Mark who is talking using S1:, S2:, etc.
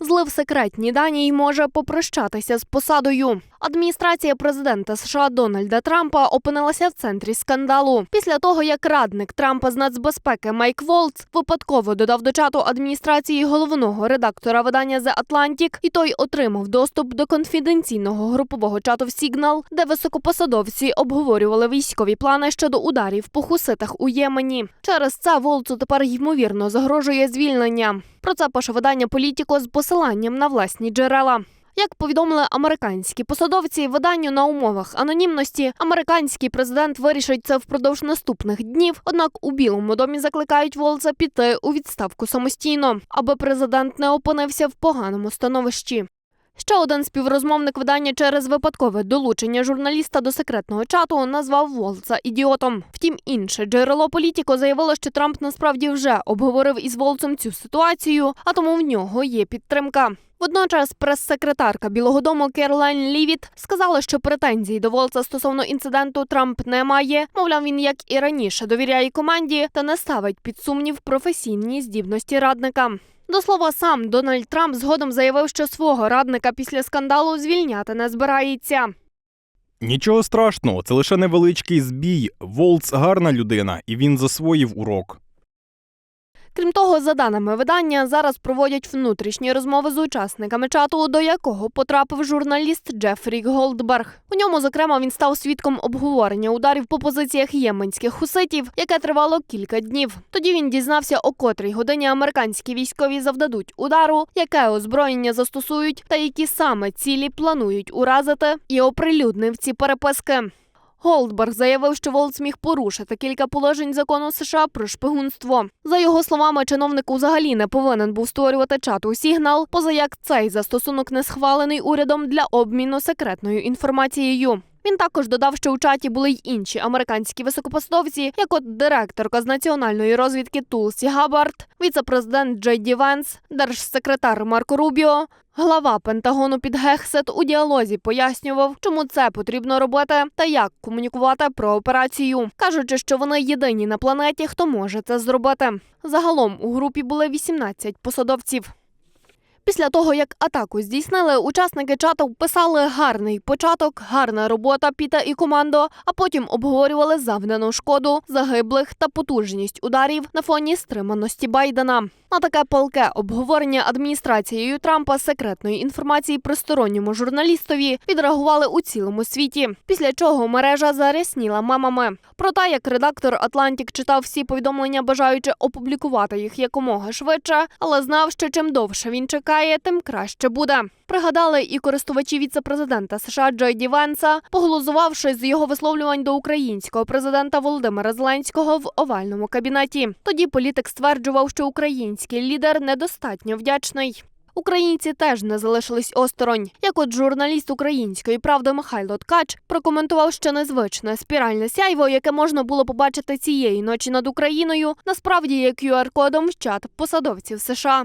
S1: злив секретні дані і може попрощатися з посадою. Адміністрація президента США Дональда Трампа опинилася в центрі скандалу після того, як радник Трампа з нацбезпеки Майк Волц випадково додав до чату адміністрації головного редактора видання The Atlantic, і той отримав доступ до конфіденційного групового чату в Signal, де високопосадовці обговорювали військові плани щодо ударів по хуситах у Ємені. Через це Волцу тепер ймовірно загрожує звільнення. Про це пише видання Політіко з посиланням на власні джерела. Як повідомили американські посадовці, виданню на умовах анонімності, американський президент вирішить це впродовж наступних днів. Однак у Білому домі закликають Волца піти у відставку самостійно, аби президент не опинився в поганому становищі. Ще один співрозмовник видання через випадкове долучення журналіста до секретного чату назвав Волца ідіотом. Втім, інше джерело політіко заявило, що Трамп насправді вже обговорив із Волцем цю ситуацію, а тому в нього є підтримка. Водночас прес-секретарка Білого Дому Керлайн Лівіт сказала, що претензій до Волца стосовно інциденту Трамп не має. Мовляв, він як і раніше довіряє команді та не ставить під сумнів професійні здібності радника. До слова, сам Дональд Трамп згодом заявив, що свого радника після скандалу звільняти не збирається.
S2: Нічого страшного, це лише невеличкий збій. Волц гарна людина, і він засвоїв урок.
S1: Крім того, за даними видання, зараз проводять внутрішні розмови з учасниками чату, до якого потрапив журналіст Джефрі Голдберг. У ньому, зокрема, він став свідком обговорення ударів по позиціях єменських хуситів, яке тривало кілька днів. Тоді він дізнався, о котрій годині американські військові завдадуть удару, яке озброєння застосують, та які саме цілі планують уразити, і оприлюднив ці переписки. Голдберг заявив, що Волц міг порушити кілька положень закону США про шпигунство. За його словами, чиновник взагалі не повинен був створювати чату Сігнал, поза як цей застосунок не схвалений урядом для обміну секретною інформацією. Він також додав, що у чаті були й інші американські високопосадовці, як от директорка з національної розвідки Тулсі Габард, віце-президент Джей Ді Венс, держсекретар Марко Рубіо. Глава Пентагону під Гехсет у діалозі пояснював, чому це потрібно робити та як комунікувати про операцію, кажучи, що вони єдині на планеті, хто може це зробити. Загалом у групі були 18 посадовців. Після того, як атаку здійснили, учасники чату писали гарний початок, гарна робота Піта і командо, а потім обговорювали завдану шкоду, загиблих та потужність ударів на фоні стриманості Байдена. На таке палке обговорення адміністрацією Трампа секретної інформації просторонньому журналістові відреагували у цілому світі. Після чого мережа зарясніла мемами. Про те, як редактор Атлантік читав всі повідомлення, бажаючи опублікувати їх якомога швидше, але знав, що чим довше він чекає, тим краще буде. Пригадали і користувачі віце-президента США Джой Ді Венса, поглузувавши з його висловлювань до українського президента Володимира Зеленського в овальному кабінеті. Тоді політик стверджував, що український лідер недостатньо вдячний. Українці теж не залишились осторонь. Як от журналіст української правди Михайло Ткач прокоментував, що незвичне спіральне сяйво, яке можна було побачити цієї ночі над Україною, насправді є QR-кодом в чат посадовців США.